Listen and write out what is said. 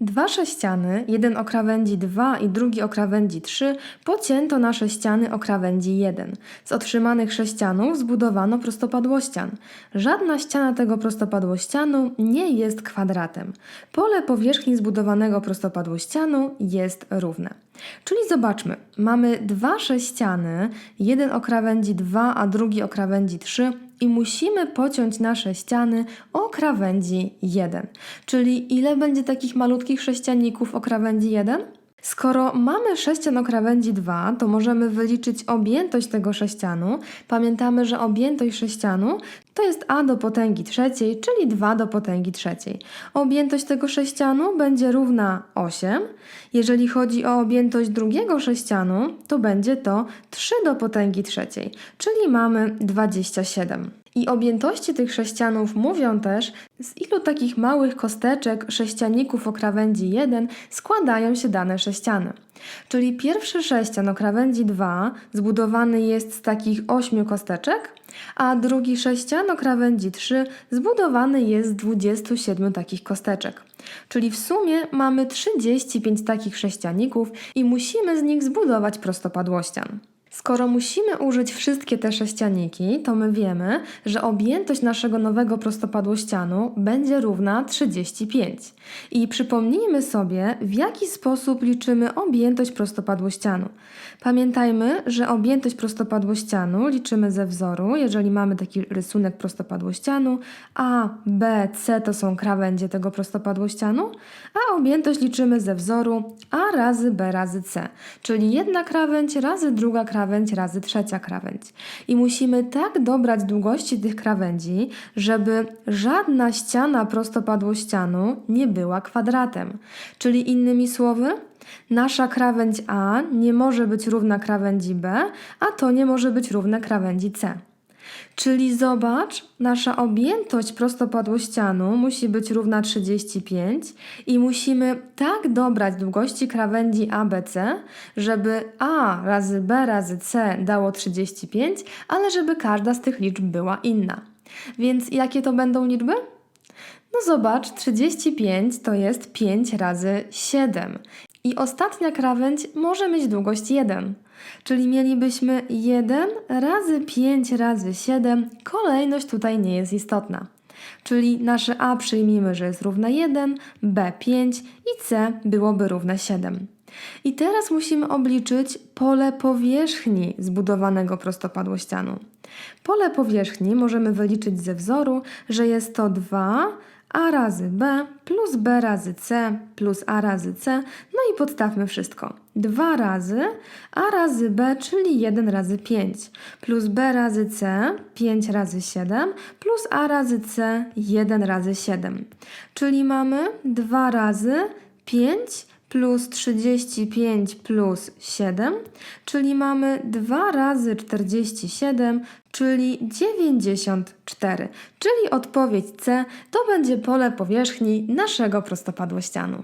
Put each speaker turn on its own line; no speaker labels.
Dwa sześciany, jeden o krawędzi 2 i drugi o krawędzi 3, pocięto na sześciany o krawędzi 1. Z otrzymanych sześcianów zbudowano prostopadłościan. Żadna ściana tego prostopadłościanu nie jest kwadratem. Pole powierzchni zbudowanego prostopadłościanu jest równe. Czyli zobaczmy, mamy dwa sześciany, jeden o krawędzi 2, a drugi o krawędzi 3 i musimy pociąć nasze ściany o krawędzi 1. Czyli ile będzie takich malutkich sześcianników o krawędzi 1? Skoro mamy sześcian o krawędzi 2, to możemy wyliczyć objętość tego sześcianu. Pamiętamy, że objętość sześcianu to jest a do potęgi trzeciej, czyli 2 do potęgi trzeciej. Objętość tego sześcianu będzie równa 8. Jeżeli chodzi o objętość drugiego sześcianu, to będzie to 3 do potęgi trzeciej, czyli mamy 27. I objętości tych sześcianów mówią też, z ilu takich małych kosteczek sześcianników o krawędzi 1 składają się dane sześciany. Czyli pierwszy sześcian o krawędzi 2 zbudowany jest z takich 8 kosteczek, a drugi sześcian o krawędzi 3 zbudowany jest z 27 takich kosteczek. Czyli w sumie mamy 35 takich sześcianników i musimy z nich zbudować prostopadłościan. Skoro musimy użyć wszystkie te sześcianniki, to my wiemy, że objętość naszego nowego prostopadłościanu będzie równa 35. I przypomnijmy sobie, w jaki sposób liczymy objętość prostopadłościanu. Pamiętajmy, że objętość prostopadłościanu liczymy ze wzoru, jeżeli mamy taki rysunek prostopadłościanu, a, b, c to są krawędzie tego prostopadłościanu, a objętość liczymy ze wzoru a razy b razy c, czyli jedna krawędź razy druga krawędź razy trzecia krawędź. I musimy tak dobrać długości tych krawędzi, żeby żadna ściana prostopadłościanu nie była kwadratem. Czyli innymi słowy, nasza krawędź A nie może być równa krawędzi B, a to nie może być równe krawędzi C. Czyli zobacz, nasza objętość prostopadłościanu musi być równa 35 i musimy tak dobrać długości krawędzi ABC, żeby A razy B razy C dało 35, ale żeby każda z tych liczb była inna. Więc jakie to będą liczby? No zobacz, 35 to jest 5 razy 7. I ostatnia krawędź może mieć długość 1. Czyli mielibyśmy 1 razy 5 razy 7. Kolejność tutaj nie jest istotna. Czyli nasze A przyjmijmy, że jest równe 1, B 5 i C byłoby równe 7. I teraz musimy obliczyć pole powierzchni zbudowanego prostopadłościanu. Pole powierzchni możemy wyliczyć ze wzoru, że jest to 2 a razy b plus b razy c plus a razy c. No i podstawmy wszystko. 2 razy a razy b, czyli 1 razy 5, plus b razy c, 5 razy 7, plus a razy c, 1 razy 7. Czyli mamy 2 razy 5 plus 35 plus 7, czyli mamy 2 razy 47, czyli 94. Czyli odpowiedź C to będzie pole powierzchni naszego prostopadłościanu.